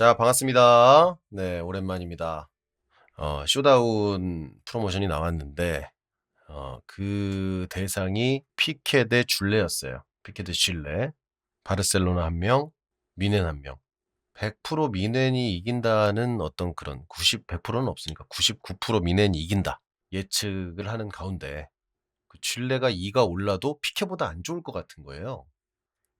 자, 반갑습니다. 네, 오랜만입니다. 어, 쇼다운 프로모션이 나왔는데, 어, 그 대상이 피케 대 줄레였어요. 피케 대 줄레. 바르셀로나 한 명, 미넨 한 명. 100% 미넨이 이긴다는 어떤 그런 90, 100%는 없으니까 99% 미넨이 이긴다. 예측을 하는 가운데, 그 줄레가 2가 올라도 피케보다 안 좋을 것 같은 거예요.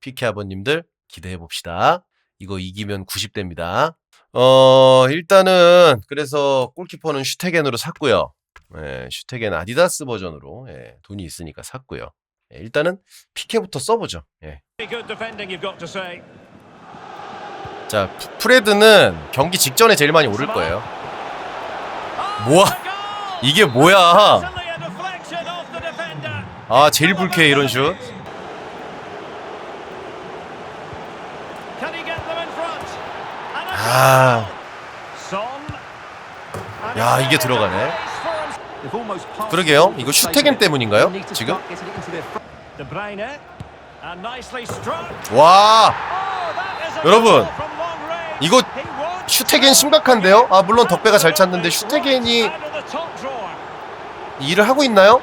피케 아버님들 기대해 봅시다. 이거 이기면 90대입니다. 어, 일단은 그래서 골키퍼는 슈테겐으로 샀고요. 예, 슈테겐 아디다스 버전으로 예, 돈이 있으니까 샀고요. 예, 일단은 피케부터 써보죠. 예. 자, 프- 프레드는 경기 직전에 제일 많이 오를 거예요. 뭐야? 이게 뭐야? 아, 제일 불쾌해 이런 슛. Can he get them in front? And a 아, 야, 이게 들어가네. 그러게요. 이거 슈테겐 때문인가요? 지금? Bruyne. And nicely struck. 와, Oh, 여러분. 이거 슈테겐 심각한데요? 아, 물론 덕배가 잘 찼는데 슈테겐이. 일을 하고 있나요?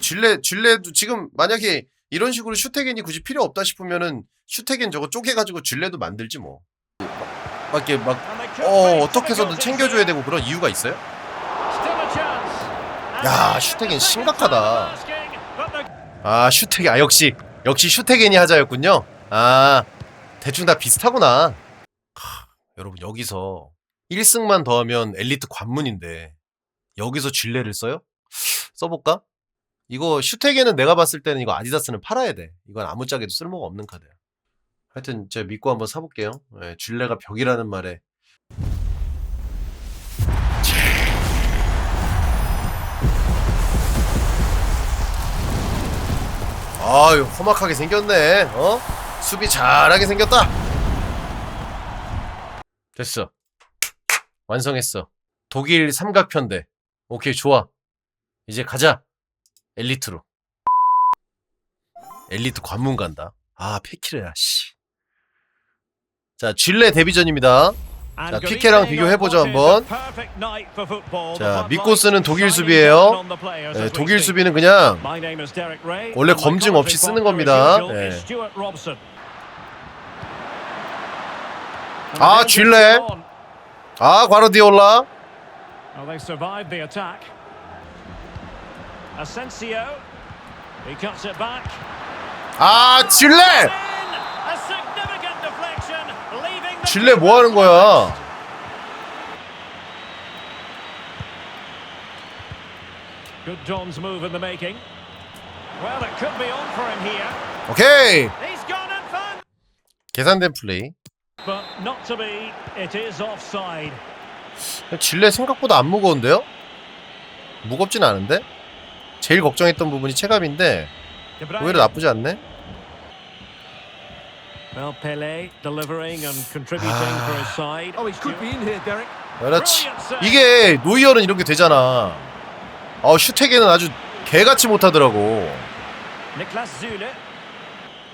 줄레 줄레도 지금 만약에 이런 식으로 슈테겐이 굳이 필요 없다 싶으면은 슈테겐 저거 쪼개가지고 줄레도 만들지 뭐. 막 이렇게 막 and they could 어, face 어떻게 해서든 챙겨줘야. 되고 그런 이유가 있어요? 야, 슈테겐 심각하다. 아 슈테겐 아 역시 역시 슈테겐이 하자였군요. 아 대충 다 비슷하구나. 하, 여러분 여기서 1승만 더하면 엘리트 관문인데 여기서 줄레를 써요? 써볼까? 이거 슈테겐은 내가 봤을 때는 이거 아디다스는 팔아야 돼. 이건 아무짝에도 쓸모가 없는 카드야. 하여튼 제가 믿고 한번 사볼게요. 예, 줄레가 벽이라는 말에 아유 험악하게 생겼네. 어? 수비 잘하게 생겼다. 됐어. 완성했어. 독일 삼각편대. 오케이 좋아. 이제 가자. 엘리트로. 엘리트 관문 간다. 아 페키르야 씨. 자 쥘레 데뷔전입니다. 자, 피케랑 비교해보죠, 한번. 자, 믿고 쓰는 독일 수비예요. 예, we 독일. 수비는 그냥. 원래 검증 없이 쓰는 겁니다. 예. And 아, on. 아 과르디올라. They survived 쥘레 뭐 하는 거야? Good Don's move in the making. Well, it could be on for him here. 오케이. He's gone. 계산된 플레이. But not to be. It is offside. 질레 생각보다 안 무거운데요? 무겁진 않은데? 제일 걱정했던 부분이 체감인데. 오히려 나쁘지 않네. Well, Pele delivering and contributing Ah. for his side. Oh, he could be in here, Derek. 그렇지. 이게 노이어는 이렇게 되잖아. 어 슈테겐은 아주 개같이 못하더라고. Niklas Zule.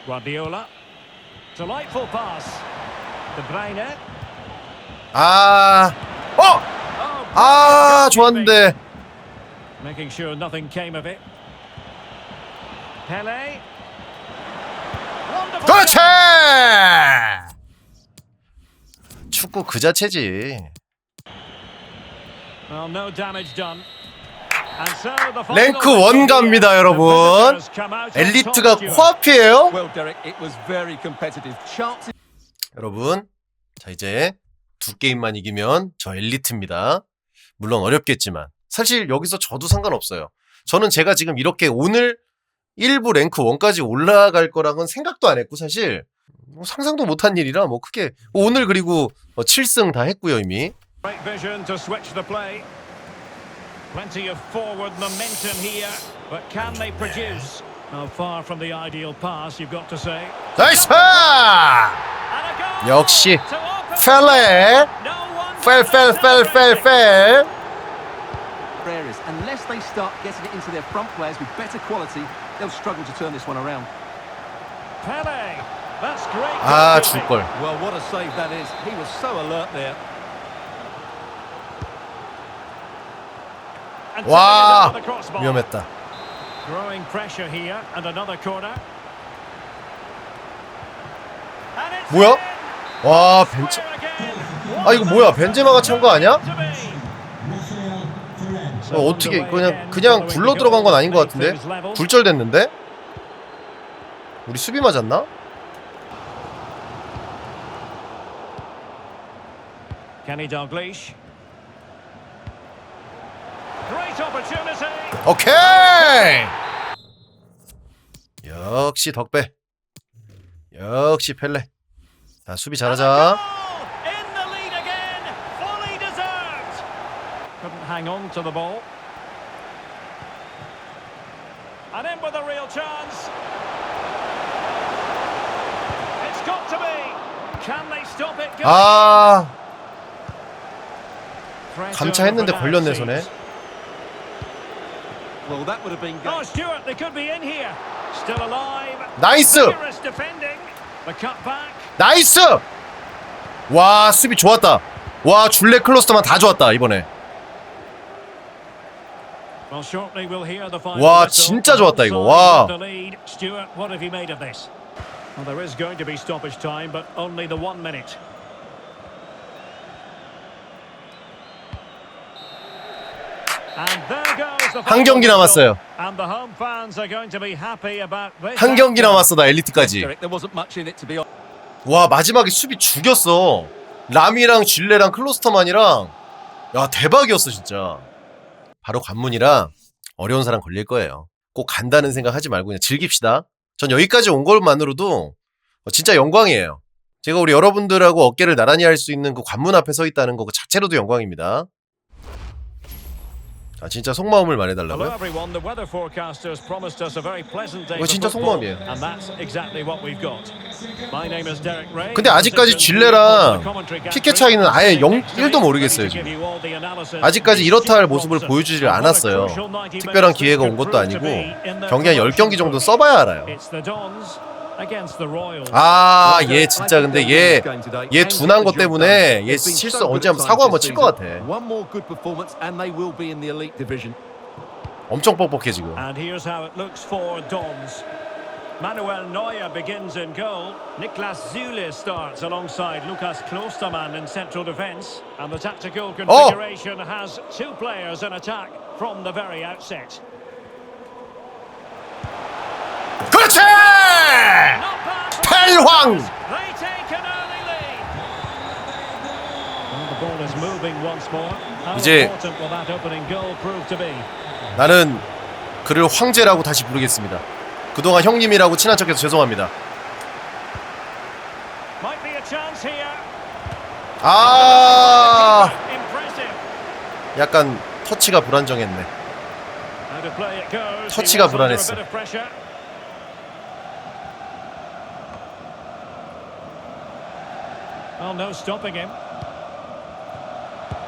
Guardiola. Delightful pass. De Bruyne. 아, 어, Oh, 아 좋았는데. Making sure nothing came of it. Pele. 그렇지. 축구 그 자체지. 랭크 원 갑니다, 여러분. 엘리트가. 코앞이에요. 여러분, 자 이제 두 게임만 이기면 저 엘리트입니다. 물론 어렵겠지만 사실 여기서 저도 상관없어요. 저는 제가 지금 이렇게 오늘 1부 랭크 1까지 올라갈 거랑은 생각도 안 했고 사실 뭐 상상도 못한 일이라 뭐 크게 오늘 그리고 7승 다 했고요 이미. Great vision to switch the play. Plenty of forward momentum here, but can they produce? Now, far from the ideal pass, you've got to say. 나이스! 역시 펠레 펠펠펠펠펠 areas. Unless they start getting it into their front players with better quality, they'll struggle to turn this one around. Pele. That's great. 아, goalkeeping. 줄 걸. Well, what a save that is. He was so alert there. And 와, taking it over the crossbar. 위험했다. Growing pressure here and another corner. And it's 뭐야? in. 와, 벤츠. Square again. 아, 이거 뭐야? 벤제마가 찬 거 아니야? 어, 어떻게 그냥 그냥 굴러 들어간 건 아닌 것 같은데? 굴절됐는데? 우리 수비 맞았나? Kenny Dalglish. Great opportunity. 오케이! 역시 덕배. 역시 펠레. 자, 수비 잘하자. Hang on to the ball. And in with a real chance. It's got to be. Can they stop it? 아, 감차했는데 걸렸네, 손에. Well, that would have been Oh, good. Stewart, they could be in here. Still alive. 나이스! Vigorous defending. The cut back. 나이스! 와, 수비 좋았다. 와, 줄레 클로스터만 다 좋았다, 이번에. Well, shortly we'll hear the final 와. 진짜 좋았다, 이거. 와. with the lead. Stewart, what have you made of this? Well, there is going to be stoppage time, but only the one minute. And there goes the 한 경기. 남았어요. And the home fans are going to be happy about this. 한 경기. 남았어, 나 엘리트까지. Derek, there wasn't much in it to be honest. 와, 마지막에 수비 죽였어. 라미랑 질레랑 클로스터만이랑. 야, 대박이었어, 진짜. 바로 관문이라 어려운 사람 걸릴 거예요. 꼭 간다는 생각 하지 말고 그냥 즐깁시다. 전 여기까지 온 것만으로도 진짜 영광이에요. 제가 우리 여러분들하고 어깨를 나란히 할 수 있는 그 관문 앞에 서 있다는 거 그 자체로도 영광입니다. 아, 진짜 속마음을 말해달라고요? 이거 진짜 속마음이에요. 근데 아직까지 질레랑 피케 차이는 아예 영- 1도 모르겠어요, 지금. 아직까지 이렇다 할 모습을 보여주질 않았어요. 특별한 기회가 온 것도 아니고 경기 한 10경기 정도 써봐야 알아요. 아, 얘 진짜 근데 얘, 얘 둔한 것 때문에 얘 실수 언제 한번 사고 한번 칠 것 같아. One more good performance and they will be in the elite division. 엄청 뻑뻑해 지금. And here's how it looks for Dons. Manuel Neuer begins in goal. Niklas Zule starts alongside Lukas Klostermann in central defence. And the tactical configuration has two players in attack from the very outset. To be? 나는 그를 황제라고 다시 부르겠습니다. 그동안 형님이라고 친한 척해서 죄송합니다. 아. 약간 터치가 불안정했네. 터치가 불안했어. Well, no stopping him.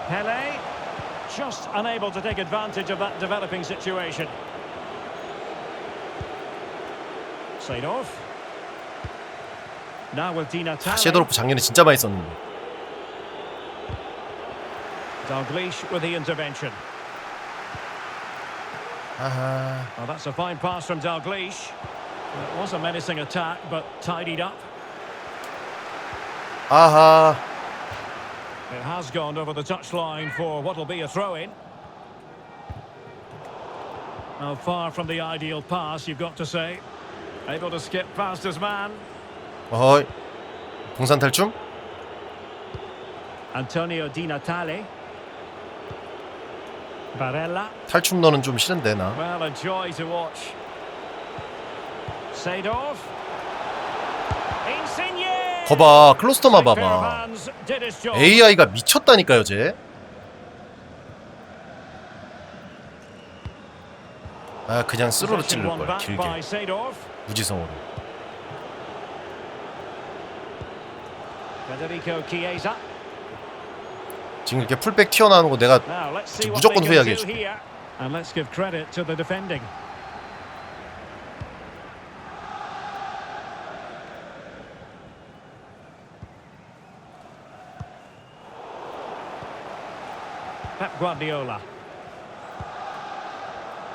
Pele just unable to take advantage of that developing situation. Seedorf. Now with Di 아, Natale. 섀도우프 작년에 진짜 많이 썼는데. Dalglish with the intervention. 아하. Well, that's a fine pass from Dalglish. It was a menacing attack, but tidied up. 아하. It has gone over the touchline for what will be a throw-in. Now, far from the ideal pass, you've got to say. Able to skip past his man. 어허이. 동산 탈춤? Antonio Di Natale. Barella. 탈춤 너는 좀 싫은데 나. Well, a joy to watch. Seedorf. Insigne. 거봐, 클로스터만 봐봐. AI가 미쳤다니까요, 쟤. 아, 그냥 스로로 Possession 찌를 won 걸 back by 길게. 무지성으로. 지금 이렇게 풀백 튀어나오는 거 내가 무조건 후회하게 해줄게. Guardiola.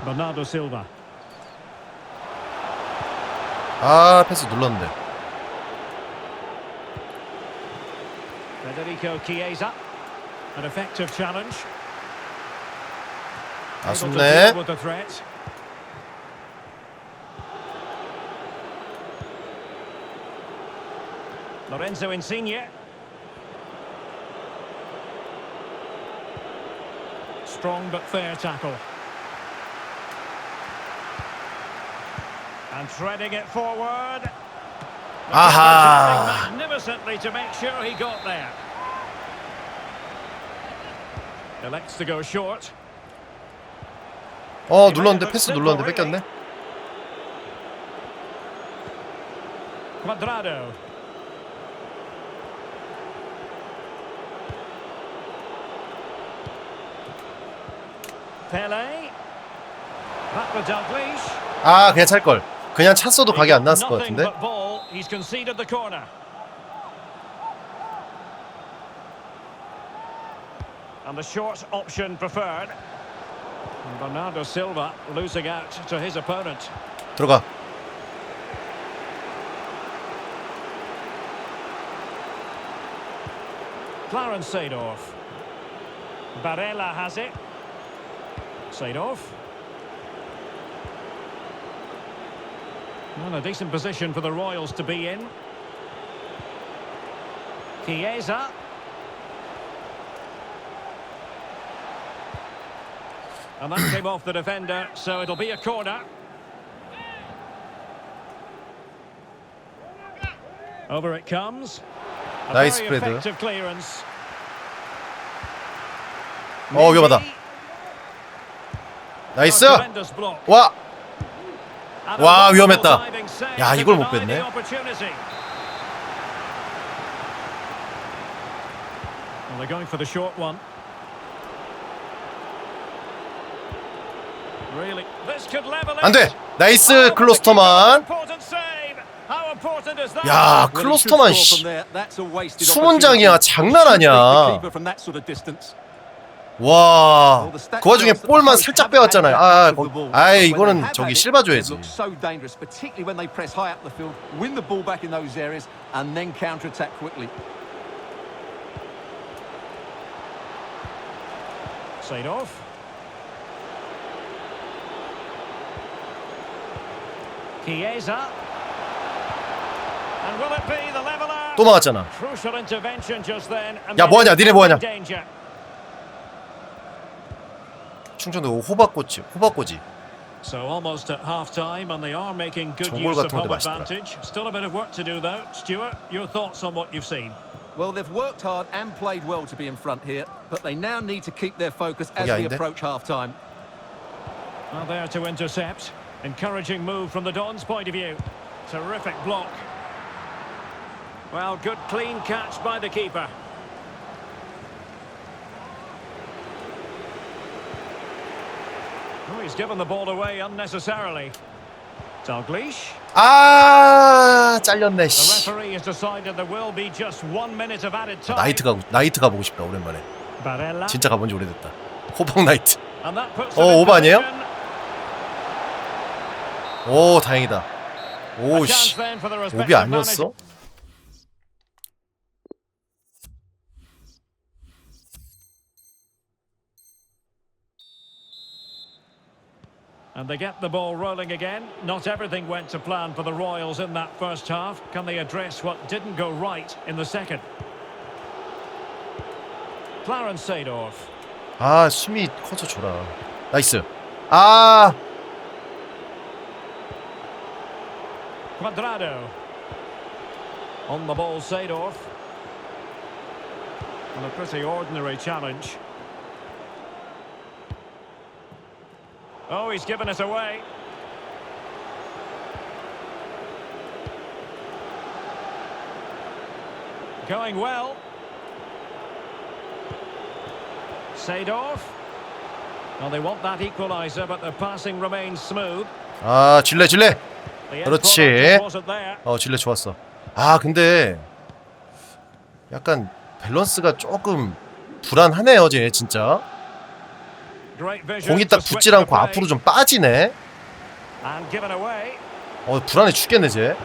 Bernardo Silva. 아 패스 눌렀는데 Federico Chiesa. An effective challenge. Able to 아쉽네 deal with the threat. Lorenzo Insigne. Strong but fair tackle. And threading it forward. Aha. Magnificently to make sure he got there. Elects to go short. 어 눌렀는데 패스 눌렀는데 뺏겼네 Quadrado. 아 그냥 찰걸 그냥 찼어도 각이 안 났을 것 Nothing 같은데 but ball. He's conceded the corner. And the short option preferred. And Bernardo Silva losing out to his opponent. 들어가 Clarence Seedorf. Barella has it. Side off. Well, a decent position for the Royals to be in. Chiesa. And that came off the defender, so it'll be a corner. Over it comes. A nice very effective clearance. Oh, that. 나이스 Oh, block. 와 위험했다. 야, 이걸 못 뺐네. opportunity. Well, they're going for the short one. Really, this could level it. 안 돼 나이스 Oh, 클로스터만? 야 클로스터만 씨 수문장이야. 장난 아니야. 와, 그 와중에 볼만 살짝 빼왔잖아요. 아, 거, 아이 이거는 저기 실바 줘야지. 또 막았잖아. 야, 뭐하냐, 니네 뭐하냐? Danger. 충청도 호박꼬치, 호박꼬지. So almost at half time and they are making good 정골 use of 같은 건데 home 맛있더라. advantage. Still a bit of work to do though. Stuart, your thoughts on what you've seen? Well, they've worked hard and played well to be in front here, but they now need to keep their focus as 거기 they 아닌데? approach half-time. Well, there to intercept. Encouraging move from the Dons' point of view. Terrific block. Well, good clean catch by the keeper. He's given the ball away unnecessarily. Dalglish. 아, 잘렸네. The 씨. referee has decided there will be just one minute of added time. 나이트 가고 나이트 가보고 싶다 오랜만에. Barella. 진짜 가본 지 오래됐다. 호박 나이트. And that puts 어, them in 오버 아니에요? position. 오, 다행이다. A 오, chance 씨. then for the 오비 respective 아니었어? And they get the ball rolling again. Not everything went to plan for the Royals in that first half. Can they address what didn't go right in the second? Clarence Seedorf. 아, 숨이 커서 줘라. 나이스. 아, Quadrado. On the ball, Seedorf. And a pretty ordinary challenge. Oh, he's given it away. Going well. Seedorf. Well, they want that equaliser, but the passing remains smooth. 아, 질레 질레. 그렇지. 어, 질레 좋았어. 아, 근데 약간 밸런스가 조금 불안하네요, 쟤 진짜. Great vision 공이 딱 붙질 않고. 앞으로 좀 빠지네. And given away. 어 불안해 죽겠네 쟤.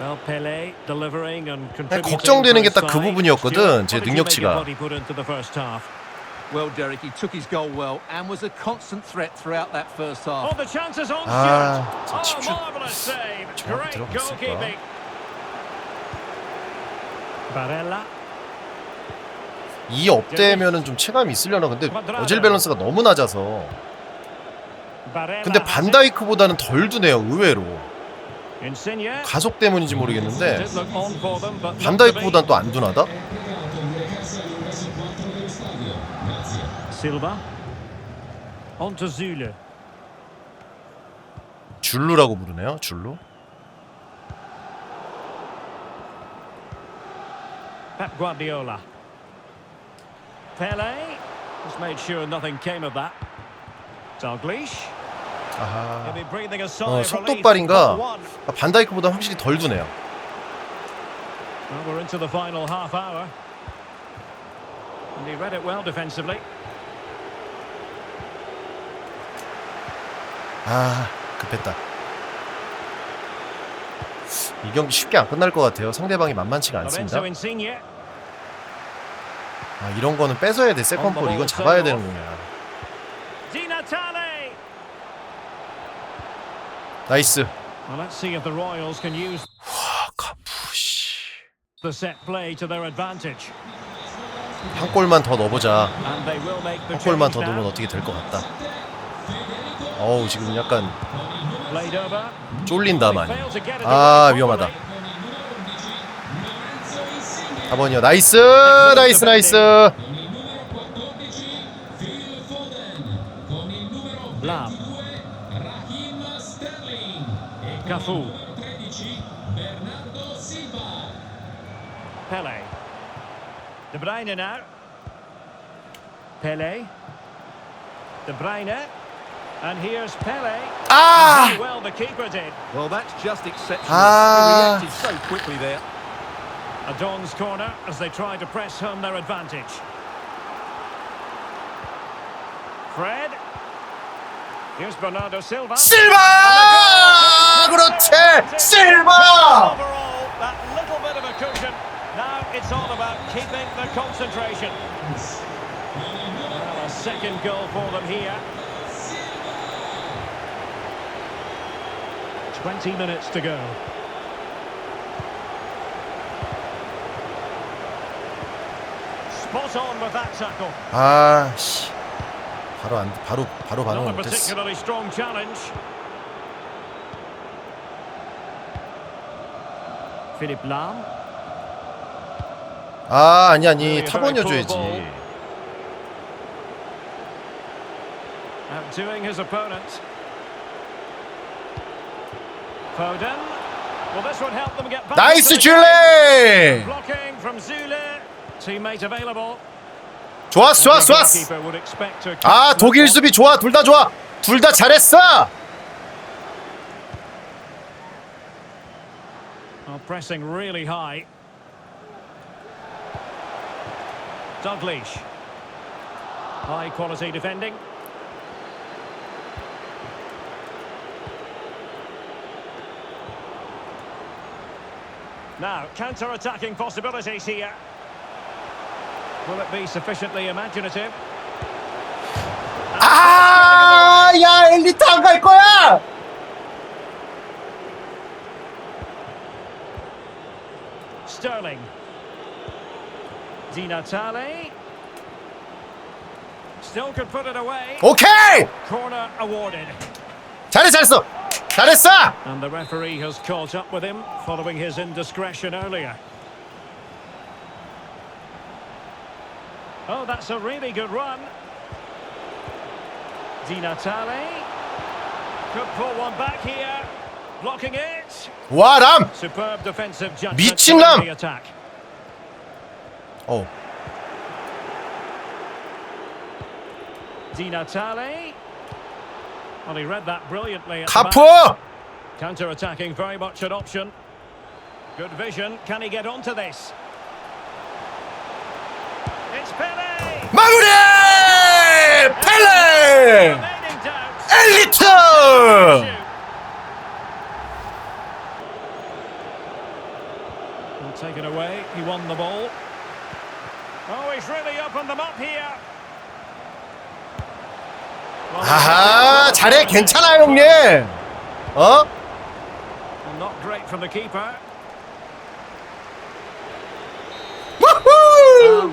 Well, Pele delivering and 그냥 contributing 걱정되는 게 딱 그. 부분이었거든. 제 능력치가. of what he put into the first half? Well, Derek, he took his goal well and was a constant threat throughout that first half. Oh, the chances on 아, Oh, 집중- save. 정확히 Great 들어갔을까? goalkeeping. Barella. 이 업되면은 좀 체감이 있으려나 근데 어질 밸런스가 너무 낮아서. 근데. 반다이크보다는 덜 두네요 의외로. 가속 때문인지 모르겠는데 반다이크보다는 또 안 둔하다? 줄루라고 부르네요 줄루. Pep Guardiola. Pele. Just made sure nothing came of that. Dalglish. He'll 아하. be breathing a sigh 어, of relief. 속도빨인가? One. 반다이크보다 확실히 덜 두네요. Well, we're into the final half hour. And he read it well defensively. 아 급했다. 이 경기 쉽게 안 끝날 것 같아요. 상대방이 만만치가 않습니다. 아, 이런 거는 뺏어야 돼. 세컨볼 이건 잡아야 되는 Natale. 나이스. 아, 카푸시. 한 골만 더 넣어보자. 한 골만 더 넣으면. 어떻게 될 것 같다. 어우 지금 약간. 쫄린다 많이. 아 위험하다. properly. 4번이요. 나이스 나이스 나이스. Lam. Cafu. Pele. De Bruyne now. Pele. De Bruyne. And here's Pele. 아! How well the keeper did. Well, that's just exceptional. Ah. He reacted so quickly there. A Don's corner as they try to press home their advantage. Fred. Here's Bernardo Silva. 실바! 그렇지! 실바! Overall, that little bit of a cushion. Now it's all about keeping the concentration. Well, a second goal for them here. 20 minutes to go. 아, 씨. 바로 안 바로 바로 반응을 a 못했어. 아, 아니 아니. Very 줘야지. poor ball. Outdoing his opponent. Foden. Well, this would help them get back. 나이스 줄레! game. Blocking from Zule. Teammate available. 좋았어, 좋았어, Every 좋았어. goalkeeper would expect to catch 아, that 독일 one. 수비 좋아. 둘 다 좋아. 둘 다 잘했어. Oh, pressing really high. Douglas. High quality defending. Now, counter-attacking possibilities here. Will it be sufficiently imaginative? 아, 야, 엘리트 안 갈 거야. Sterling. Di Natale. Still could put it away. 오케이. Corner awarded. 잘했어, 잘했어. 잘했어. And the referee has caught up with him following his indiscretion earlier. Oh, that's a really good run. Di Natale. Could pull one back here. Blocking it. What a Superb defensive judgment Bitchin on the attack. Oh. Di Natale. Well, he read that brilliantly. At Counter-attacking very much an option. Good vision. Can he get onto this? It's Pele! 마무리! 펠레! 엘리트! Will take it away. He won the ball. Oh, he's really opened them up here. Well, 아하, 잘해, 괜찮아, 형님. 어? Not great from the keeper.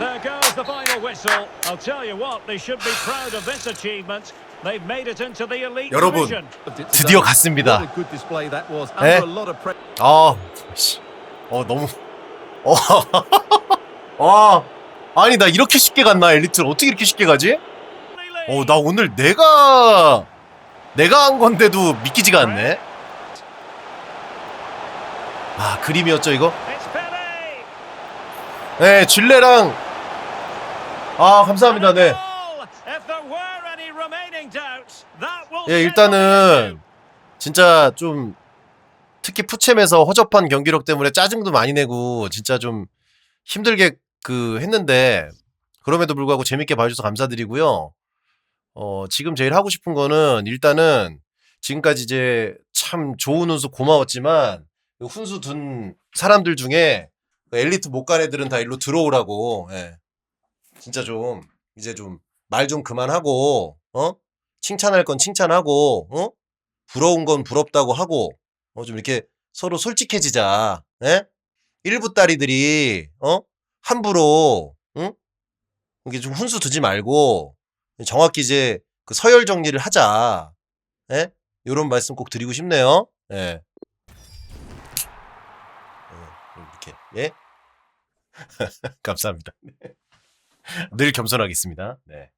There goes the final whistle. I'll tell you what, they should be proud of this achievement. They've made it into the elite 여러분, division. 드디어 What 갔습니다. a good display that was. 네? Under a lot of pressure. 아, 씨. 어, 너무. 어, 아, 아니, 나 이렇게 쉽게 갔나, 엘리트를. 어떻게 이렇게 쉽게 가지? 어, 나 오늘 내가, 내가 한 건데도 믿기지가 않네. 아, 그림이었죠, 이거? 네, 질레랑. 아, 감사합니다, 네. 예, 일단은, 진짜 좀, 특히 푸챔에서 허접한 경기력 때문에 짜증도 많이 내고, 진짜 좀 힘들게 그 했는데, 그럼에도 불구하고 재밌게 봐주셔서 감사드리고요. 어, 지금 제일 하고 싶은 거는, 일단은, 지금까지 이제 참 좋은 훈수 고마웠지만, 그 훈수 둔 사람들 중에 그 엘리트 못간 애들은 다 일로 들어오라고, 예. 진짜 좀, 이제 좀, 말 좀 그만하고, 어? 칭찬할 건 칭찬하고, 어? 부러운 건 부럽다고 하고, 어, 좀 이렇게 서로 솔직해지자, 예? 일부 딸이들이, 어? 함부로, 응? 이게 좀 훈수 두지 말고, 정확히 이제 그 서열 정리를 하자, 예? 요런 말씀 꼭 드리고 싶네요, 예. 어, 이렇게, 예? 감사합니다. 늘 겸손하겠습니다. 네.